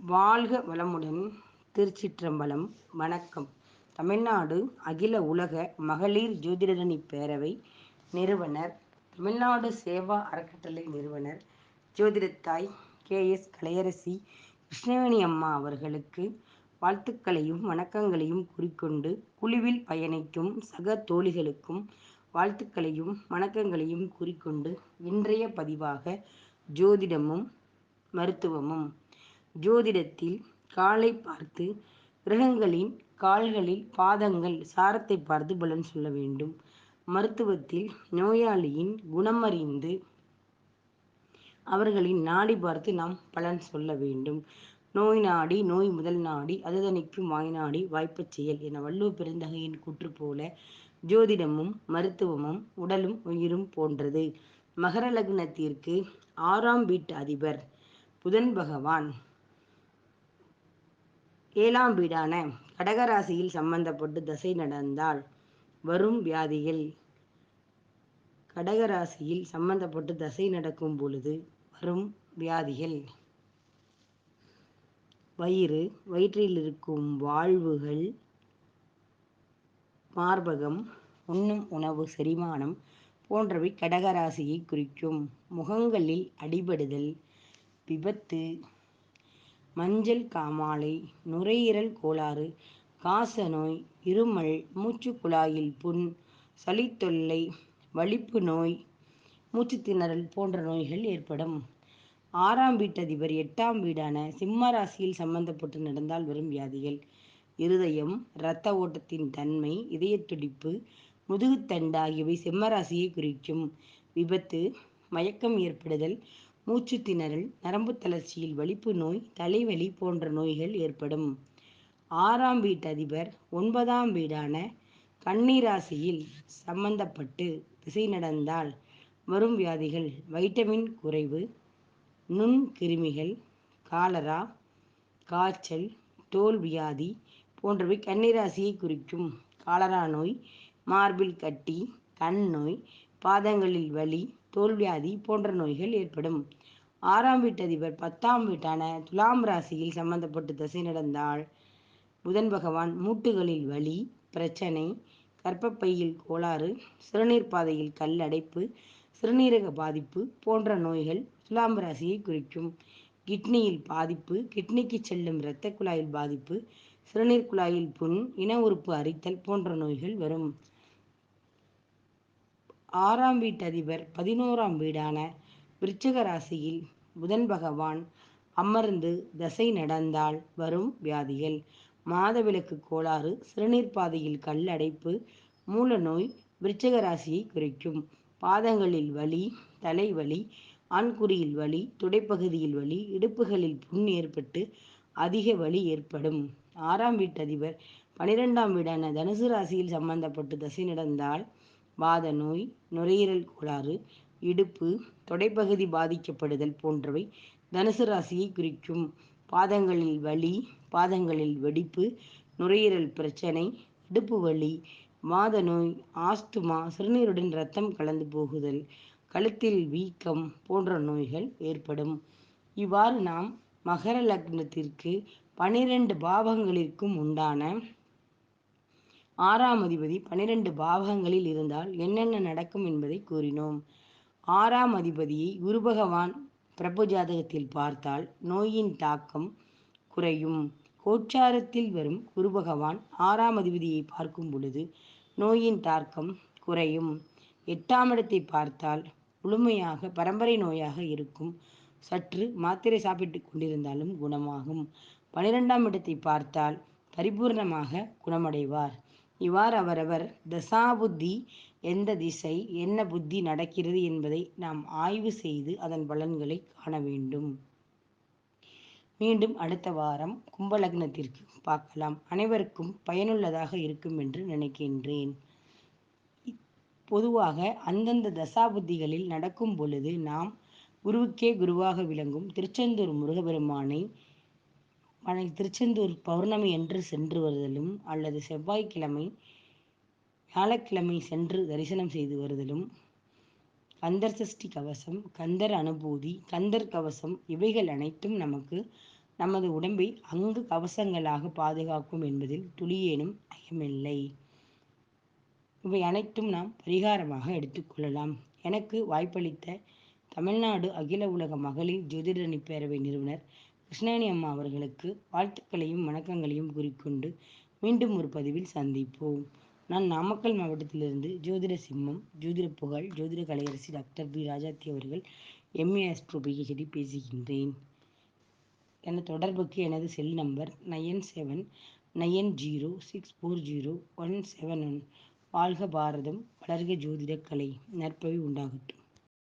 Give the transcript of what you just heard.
வாழ்க வளமுடன் திருச்சிற்றம்பலம். வணக்கம். தமிழ்நாடு அகில உலக மகளிர் ஜோதிடரணி பேரவை நிறுவனர் தமிழ்நாடு சேவா அறக்கட்டளை நிறுவனர் ஜோதிடத்தாய் கே. எஸ். கலையரசி கிருஷ்ணவேணி அம்மா அவர்களுக்கு வாழ்த்துக்களையும் வணக்கங்களையும் கூறிக்கொண்டு குழுவில் பயணிக்கும் சக தோழிகளுக்கும் வாழ்த்துக்களையும் வணக்கங்களையும் கூறிக்கொண்டு இன்றைய பதிவாக ஜோதிடமும் மருத்துவமும் ஜோதிடத்தில் காலை பார்த்து கிரகங்களின் கால்களில் பாதங்கள் சாரத்தை பார்த்து பலன் சொல்ல வேண்டும். மருத்துவத்தில் நோயாளியின் குணமறிந்து அவர்களின் நாடி பார்த்து நாம் பலன் சொல்ல வேண்டும். நோய் நாடி நோய் முதல் நாடி அதுதணிக்கும் வாய் நாடி வாய்ப்பச் செயல் என வள்ளுவ பெருந்தகையின் கூற்று போல ஜோதிடமும் மருத்துவமும் உடலும் உயிரும் போன்றது. மகர லக்னத்திற்கு ஆறாம் வீட்டு அதிபர் புதன் பகவான். ஏழாம் வீடான கடகராசியில் சம்பந்தப்பட்டு தசை நடந்தால் வரும் வியாதிகள் கடகராசியில் சம்பந்தப்பட்டு தசை நடக்கும் பொழுது வரும் வியாதிகள் வயிறு வயிற்றில் இருக்கும் வாழ்வுகள் மார்பகம் உண்ணும் உணவு செரிமானம் போன்றவை கடகராசியை குறிக்கும். முகங்களில் அடிபடுதல் விபத்து மஞ்சள் காமாலை நுரையீரல் கோளாறு காசநோய் இருமல் மூச்சு குழாயில் புண் சளித்தொல்லை வலிப்பு நோய் மூச்சு திணறல் போன்ற நோய்கள் ஏற்படும். ஆறாம் வீட்டதிபர் எட்டாம் வீடான சிம்ம ராசியில் சம்பந்தப்பட்டு நடந்தால் வரும் வியாதிகள். இருதயம் இரத்த ஓட்டத்தின் தன்மை இதய துடிப்பு முதுகுத்தண்டு ஆகியவை சிம்மராசியை குறிக்கும். விபத்து மயக்கம் ஏற்படுதல் மூச்சு திணறல் நரம்பு தளர்ச்சியில் வலிப்பு நோய் தலைவலி போன்ற நோய்கள் ஏற்படும். ஆறாம் வீட்டு அதிபர் ஒன்பதாம் வீடான கண்ணீராசியில் சம்பந்தப்பட்டு திசை நடந்தால் வரும் வியாதிகள் வைட்டமின் குறைவு நுண் கிருமிகள் காலரா காய்ச்சல் தோல் வியாதி போன்றவை கண்ணீராசியை குறிக்கும். காலரா நோய் மார்பில் கட்டி கண் நோய் பாதங்களில் வலி தோல்வியாதி போன்ற நோய்கள் ஏற்படும். ஆறாம் வீட்டு அதிபர் பத்தாம் வீட்டான துலாம் ராசியில் சம்பந்தப்பட்டு தசை நடந்தால் புதன் பகவான் மூட்டுகளில் வலி பிரச்சனை கர்ப்பப்பையில் கோளாறு சிறுநீர் பாதையில் கல் அடைப்பு சிறுநீரக பாதிப்பு போன்ற நோய்கள் துலாம் ராசியை குறிக்கும். கிட்னியில் பாதிப்பு கிட்னிக்கு செல்லும் இரத்த குழாயில் பாதிப்பு சிறுநீர் குழாயில் புண் இன உறுப்பு அரித்தல் போன்ற நோய்கள் வரும். ஆறாம் வீட்டதிபர் பதினோராம் வீடான விருச்சக ராசியில் புதன் பகவான் அமர்ந்து தசை நடந்தால் வரும் வியாதிகள். மாதவிலக்கு கோளாறு சிறுநீர் பாதையில் கல்லடைப்பு மூல நோய் விருச்சக ராசியை குறிக்கும். பாதங்களில் வலி தலைவலி ஆண்குறியில் வலி துடைப்பகுதியில் வலி இடுப்புகளில் புண் ஏற்பட்டு அதிக வலி ஏற்படும். ஆறாம் வீட்டதிபர் பனிரெண்டாம் வீடான தனுசு ராசியில் சம்பந்தப்பட்டு தசை நடந்தால் வாத நோய் நுரையீரல் கோளாறு இடுப்பு தொடைப்பகுதி பாதிக்கப்படுதல் போன்றவை தனுசு ராசியை குறிக்கும். பாதங்களில் வலி பாதங்களில் வெடிப்பு நுரையீரல் பிரச்சனை இடுப்பு வலி வாத நோய் ஆஸ்துமா சிறுநீருடன் இரத்தம் கலந்து போகுதல் கழுத்தில் வீக்கம் போன்ற நோய்கள் ஏற்படும். இவ்வாறு நாம் மகர லக்னத்திற்கு பனிரெண்டு பாவங்களிற்கும் உண்டான ஆறாம் அதிபதி பனிரெண்டு பாவகங்களில் இருந்தால் என்னென்ன நடக்கும் என்பதை கூறினோம். ஆறாம் அதிபதியை குரு பகவான் பிரபு ஜாதகத்தில் பார்த்தால் நோயின் தாக்கம் குறையும். கோச்சாரத்தில் வரும் குரு பகவான் ஆறாம் அதிபதியை பார்க்கும் பொழுது நோயின் தாக்கம் குறையும். எட்டாம் இடத்தை பார்த்தால் முழுமையாக பரம்பரை நோயாக இருக்கும். சற்று மாத்திரை சாப்பிட்டு கொண்டிருந்தாலும் குணமாகும். பனிரெண்டாம் இடத்தை பார்த்தால் பரிபூர்ணமாக குணமடைவார். இவ்வாறு அவரவர் தசாபுத்தி எந்த திசை என்ன புத்தி நடக்கிறது என்பதை நாம் ஆய்வு செய்து அதன் பலன்களை காண வேண்டும். மீண்டும் அடுத்த வாரம் கும்பலக்னத்திற்கு பார்க்கலாம். அனைவருக்கும் பயனுள்ளதாக இருக்கும் என்று நினைக்கின்றேன். பொதுவாக அந்தந்த தசாபுத்திகளில் நடக்கும் பொழுது நாம் குருவுக்கே குருவாக விளங்கும் திருச்செந்தூர் முருகபெருமானை திருச்செந்தூர் பௌர்ணமி என்று சென்று வருதலும் அல்லது செவ்வாய்க்கிழமை வியாழக்கிழமை சென்று தரிசனம் செய்து வருதலும் கந்தர் சஷ்டி கவசம் கந்தர் அனுபூதி கந்தர் கவசம் இவைகள் அனைத்தும் நமக்கு நமது உடம்பை அங்கு கவசங்களாக பாதுகாக்கும் என்பதில் துளியேனும் ஐயமில்லை இவை அனைத்தும் நாம் பரிகாரமாக எடுத்துக்கொள்ளலாம் எனக்கு வாய்ப்பளித்த தமிழ்நாடு அகில உலக மகளிர் ஜோதிடரணி பேரவை நிறுவனர் கிருஷ்ணாணி அம்மா அவர்களுக்கு வாழ்த்துக்களையும் வணக்கங்களையும் கூறிக்கொண்டு மீண்டும் ஒரு பதிவில் சந்திப்போம். நான் நாமக்கல் மாவட்டத்திலிருந்து ஜோதிட சிம்மம் ஜோதிட புகழ் ஜோதிட கலையரசி டாக்டர் பி ராஜாத்தி அவர்கள் எம்ஏ ஆஸ்ட்ரோ பிஹெச்டி பேசுகின்றேன். எனது தொடர்புக்கு எனது cell number nine seven nine zero six four zero one seven one. வாழ்க பாரதம் வளர்க ஜோதிடக்கலை நற்பவி உண்டாகட்டும்.